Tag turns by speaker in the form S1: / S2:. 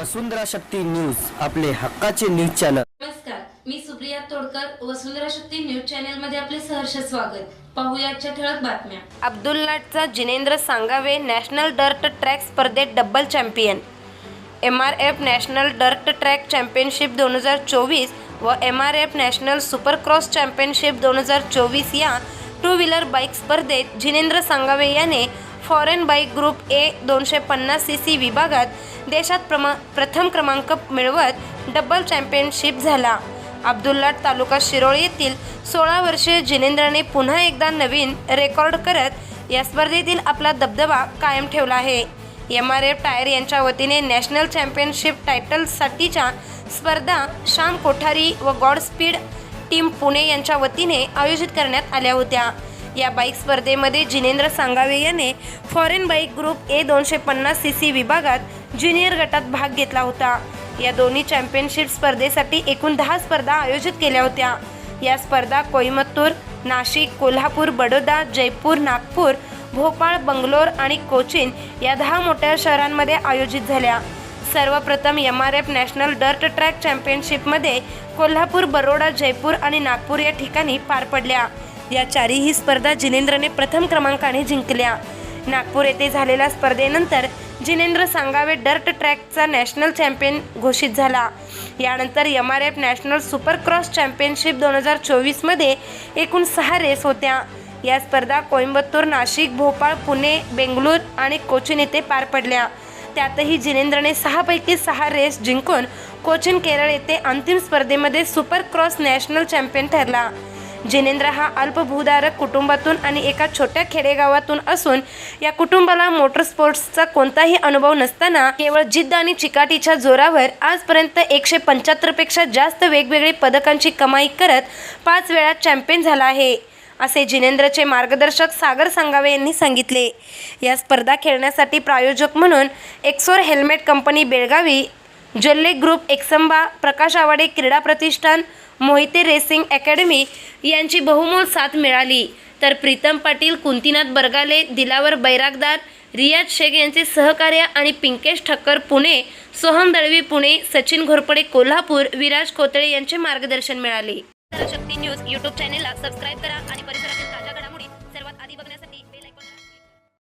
S1: वसुंधरा Shakti news आपले हक्काचे news channel.
S2: नमस्कार मी सुप्रिया तोडकर वसुंधरा शक्ती न्यूज चॅनलमध्ये आपले सहर्ष स्वागत. पाहूया आजच्या ठळक बातम्या.
S3: अब्दुल्लाटचा Jinendra Sangave national dirt track स्पर्धेत double champion. M R F national dirt track championship दोन हजार चोवीस व M R F national supercross championship दोन हजार चोवीस या टू व्हीलर बाईक स्पर्धेत जिनेंद्र सांगावे याने फॉरेन बाईक ग्रुप ए दोनशे पन्नास सी सी विभागात देशात प्रमा प्रथम क्रमांक मिळवत डबल चॅम्पियनशिप झाला. अब्दुल्लाट तालुका शिरोळ येथील सोळा वर्षीय जिनेंद्रने पुन्हा एकदा नवीन रेकॉर्ड करत या स्पर्धेतील आपला दबदबा कायम ठेवला आहे. एम आर एफ टायर यांच्या वतीने नॅशनल चॅम्पियनशिप टायटलसाठीच्या स्पर्धा श्याम कोठारी व गॉड स्पीड टीम पुणे यांच्या वतीने आयोजित करण्यात आल्या होत्या. या बाईक स्पर्धेमध्ये जिनेंद्र सांगावे याने फॉरेन बाईक ग्रुप ए दोनशे पन्नास सी सी विभागात ज्युनियर गटात भाग घेतला होता. या दोन्ही चॅम्पियनशिप स्पर्धेसाठी एकूण दहा स्पर्धा आयोजित केल्या होत्या. या स्पर्धा कोइंबतूर नाशिक कोल्हापूर बडोदा जयपूर नागपूर भोपाळ बंगलोर आणि कोचीन या दहा मोठ्या शहरांमध्ये आयोजित झाल्या. सर्वप्रथम M R F national dirt track चॅम्पियनशिपमध्ये कोल्हापूर बरोडा जयपूर आणि नागपूर या ठिकाणी पार पडल्या. या चारही स्पर्धा जिनेंद्रने प्रथम क्रमांकाने जिंकल्या. नागपूर येथे झालेल्या स्पर्धेनंतर जिनेंद्र सांगावे डर्ट ट्रॅकचा नॅशनल चॅम्पियन घोषित झाला. यानंतर M R F national supercross championship दोन हजार चोवीसमध्ये एकूण सहा रेस होत्या. या स्पर्धा कोइंबतूर नाशिक भोपाळ पुणे बेंगळूर आणि कोचीन येथे पार पडल्या. त्यातही जिनेंद्रने सहापैकी सहा रेस जिंकून कोचीन केरळ येथे अंतिम स्पर्धेमध्ये सुपर क्रॉस नॅशनल चॅम्पियन ठरला. जिनेंद्र हा अल्पभूधारक कुटुंबातून आणि एका छोट्या खेडेगावातून असून या कुटुंबाला मोटर स्पोर्ट्सचा कोणताही अनुभव नसताना केवळ जिद्द आणि चिकाटीच्या जोरावर आजपर्यंत एकशे पंच्याहत्तरपेक्षा जास्त वेगवेगळी पदकांची कमाई करत पाच वेळा चॅम्पियन झाला आहे असे जिनेंद्रचे मार्गदर्शक सागर सांगावे यांनी सांगितले. या स्पर्धा खेळण्यासाठी प्रायोजक म्हणून एक्सोर हेल्मेट कंपनी बेळगावी जल्ले ग्रुप एक्संबा प्रकाश आवाडे क्रीडा प्रतिष्ठान मोहिते रेसिंग अकॅडमी यांची बहुमोल साथ मिळाली. तर प्रीतम पाटील कुंतीनाथ बरगाले दिलावर बैरागदार रियाज शेख यांचे सहकार्य आणि पिंकेश ठक्कर पुणे सोहम दळवी पुणे सचिन घोरपडे कोल्हापूर विराज कोतळे यांचे मार्गदर्शन मिळाले. शक्ती न्यूज यूट्यूब चॅनेलला सबस्क्राईब करा आणि